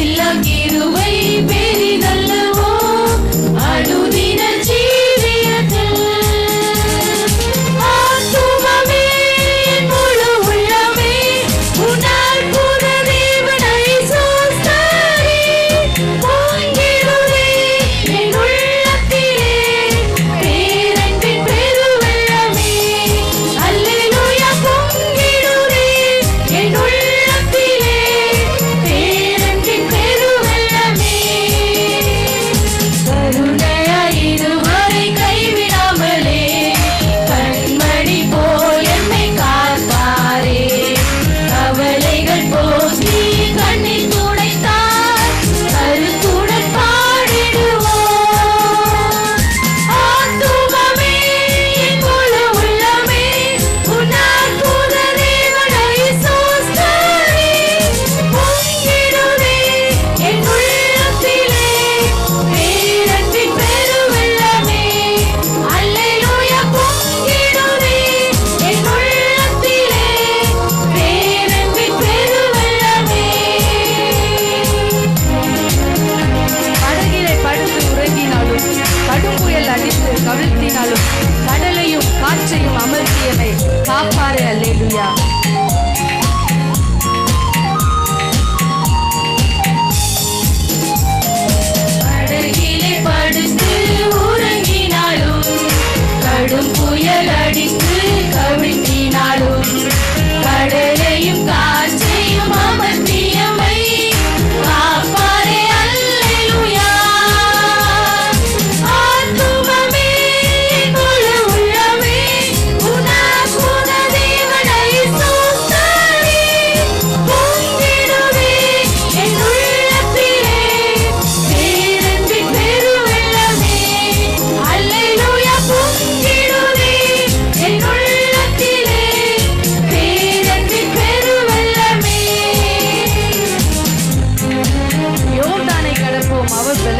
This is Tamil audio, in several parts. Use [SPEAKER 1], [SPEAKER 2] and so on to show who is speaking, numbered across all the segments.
[SPEAKER 1] சில்லங்கி மாற்றினாலும் கடலையும் காற்றையும் அமர்த்தி என்னை காப்பாரே அல்லேலுயா.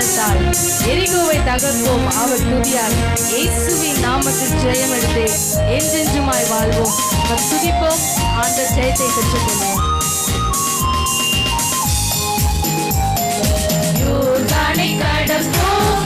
[SPEAKER 2] பலத்தால் எரிகோவை தகர்ப்போம் அவர் துதியால் இயேசுவின் நாமத்தில் ஜெயம் எடுத்து என்றென்றுமாய் வாழ்வோம். நம் துதிப்போம் ஆண்ட ஜெயத்தை பெற்றுக்கொள்வோம்.
[SPEAKER 1] கடப்போம்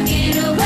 [SPEAKER 1] get away.